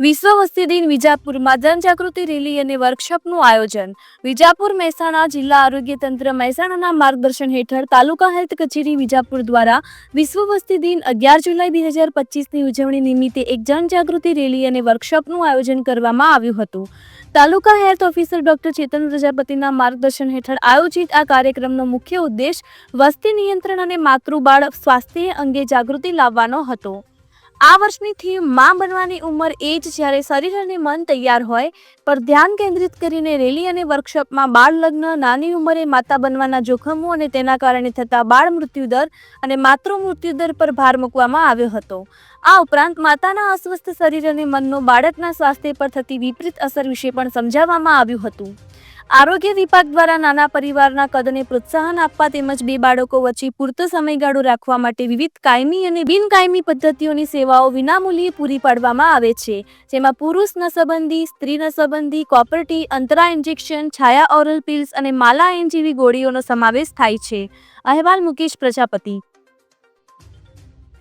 વિશ્વ વસ્તી દિન વિજાપુરમાં જનજાગૃતિ રેલી અને વર્કશોપનું આયોજન. વિજાપુર મહેસાણા જિલ્લા આરોગ્ય તંત્ર મહેસાણાના માર્ગદર્શન હેઠળ તાલુકા હેલ્થ કચેરી વિજાપુર દ્વારા વિશ્વ વસ્તી દિન અગિયાર જુલાઈ બે હજાર પચીસની ઉજવણી નિમિત્તે એક જનજાગૃતિ રેલી અને વર્કશોપનું આયોજન કરવામાં આવ્યું હતું. Taluka health officer doctor Chetan પ્રજાપતિના માર્ગદર્શન હેઠળ આયોજિત આ કાર્યક્રમનો મુખ્ય ઉદ્દેશ વસ્તી નિયંત્રણ અને માતૃબાળ સ્વાસ્થ્ય અંગે જાગૃતિ લાવવાનો હતો. આ વર્ષની થીમમાં બનવાની ઉંમર એ જ જ્યારે શરીર અને મન તૈયાર હોય, પર ધ્યાન કેન્દ્રિત કરીને રેલી અને વર્કશોપમાં બાળ લગ્ન, નાની ઉંમરે માતા બનવાના જોખમો અને તેના કારણે થતા બાળ મૃત્યુદર અને માતૃ મૃત્યુદર પર ભાર મૂકવામાં આવ્યો હતો. આ ઉપરાંત માતાના અસ્વસ્થ શરીર અને મનનો બાળકના સ્વાસ્થ્ય પર થતી વિપરીત અસર વિશે પણ સમજાવવામાં આવ્યું હતું. આરોગ્ય વિભાગ દ્વારા નાના પરિવારના કદને પ્રોત્સાહન આપવા તેમજ બે બાળકો વચ્ચે પૂરતો સમયગાળો રાખવા માટે વિવિધ કાયમી અને બિનકાયમી પદ્ધતિઓની સેવાઓ વિનામૂલ્યે પૂરી પાડવામાં આવે છે. જેમાં પુરુષ નસબંધી, સ્ત્રી નસબંધી copper T Antara injection, Chhaya oral pills અને માલાએન જેવી ગોળીઓનો સમાવેશ થાય છે. અહેવાલ મુકેશ પ્રજાપતિ.